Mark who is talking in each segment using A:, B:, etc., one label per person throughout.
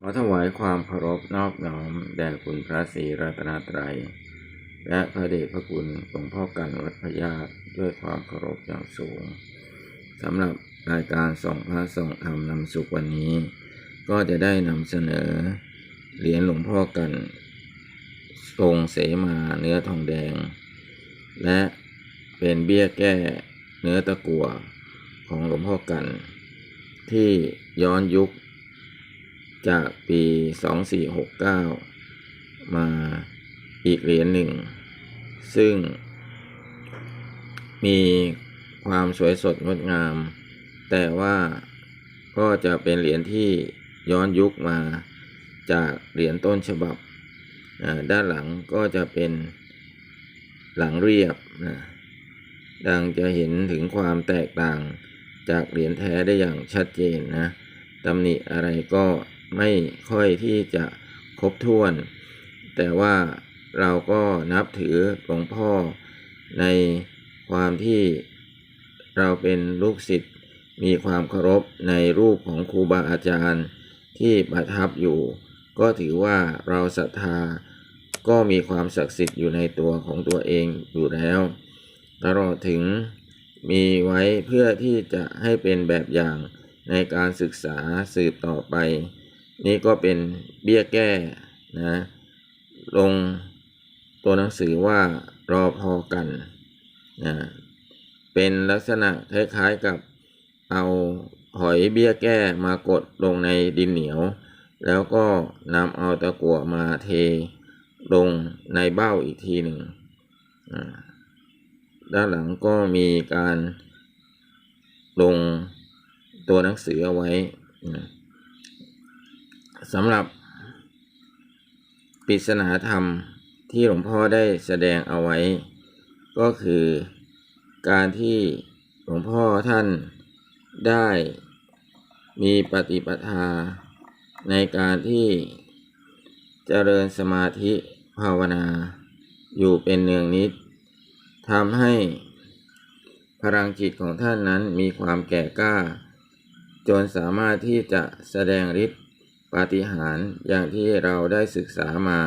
A: ขอถวายความเคารพนอบน้อมแด่คุณพระศรีรัตนตรัย และพระเดชพระคุณหลวงพ่อกันวัดพญาตด้วยความเคารพอย่างสูงสำหรับรายการส่องพระส่องธรรมนำสุขวันนี้ ก็จะได้นำเสนอ เหรียญหลวงพ่อกันทรงเสมาเนื้อทองแดง และเป็นเบี้ยแก้เนื้อตะกัวของหลวงพ่อกัน ที่ย้อนยุค จากปี2469มาอีกเหรียญหนึ่ง ซึ่งมีความสวยสดงดงาม แต่ว่าก็จะเป็นเหรียญที่ย้อนยุคมาจากเหรียญต้นฉบับ ด้านหลังก็จะเป็นหลังเรียบนะดังจะเห็นถึงความแตกต่างจากเหรียญแท้ได้อย่างชัดเจนนะตำหนิอะไรก็ ไม่ค่อยที่จะครบถ้วน แต่ว่าเราก็นับถือหลวงพ่อในความที่เราเป็นลูกศิษย์มีความเคารพในรูปของครูบาอาจารย์ที่ประทับอยู่ ก็ถือว่าเราศรัทธาก็มีความศักดิ์สิทธิ์อยู่ในตัวของตัวเองอยู่แล้วตลอดถึงมีไว้เพื่อที่จะให้เป็นแบบอย่างในการศึกษาสืบต่อไป นี่ก็เป็นเบี้ยแก้นะลงตัวหนังสือว่ารอพอกันนะเป็นลักษณะคล้ายๆกับเอาหอยเบี้ยแก้มากดลงในดินเหนียว แล้วก็นำเอาตะกั่วมาเทลงในเบ้าอีกทีหนึ่งด้านหลังก็มีการลงตัวหนังสือเอาไว้นะ สำหรับปริศนาธรรมที่หลวงพ่อได้แสดงเอาไว้ ก็คือการที่หลวงพ่อท่านได้มีปฏิปทา ในการที่เจริญสมาธิภาวนาอยู่เป็นเนืองนิดทำให้พลังจิตของท่านนั้นมีความแก่กล้า จนสามารถที่จะแสดงฤทธิ์ ปาฏิหาริย์อย่างที่เราได้ศึกษามา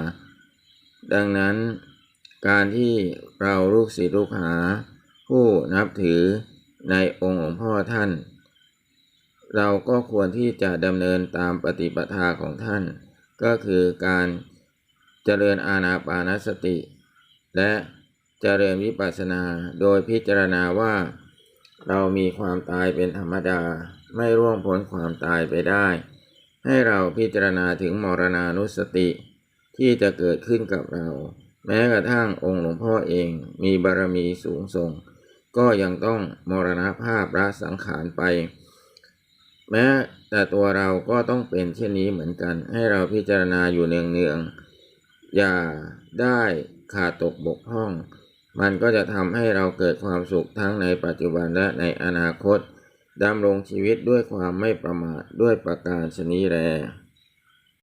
A: ดังนั้น การที่เราลูกศิษย์ลูกหา ผู้นับถือในองค์หลวงพ่อท่าน เราก็ควรที่จะดำเนินตามปฏิปทาของท่าน ก็คือการเจริญอาณาปานสติ และเจริญวิปัสสนาโดยพิจารณาว่า เรามีความตายเป็นธรรมดาไม่ร่วงพ้นความตายไปได้ ให้เราพิจารณาถึงมรณานุสติ ที่จะเกิดขึ้นกับเรา แม้กระทั่งองค์หลวงพ่อเองมีบารมีสูงส่ง ก็ยังต้องมรณภาพละสังขารไป แม้แต่ตัวเราก็ต้องเป็นเช่นนี้เหมือนกัน ให้เราพิจารณาอยู่เนืองๆอย่าได้ขาดตกบกพร่อง มันก็จะทำให้เราเกิดความสุขทั้งในปัจจุบันและในอนาคต ดำรงชีวิตด้วยความไม่ประมาทด้วยประการชนีแล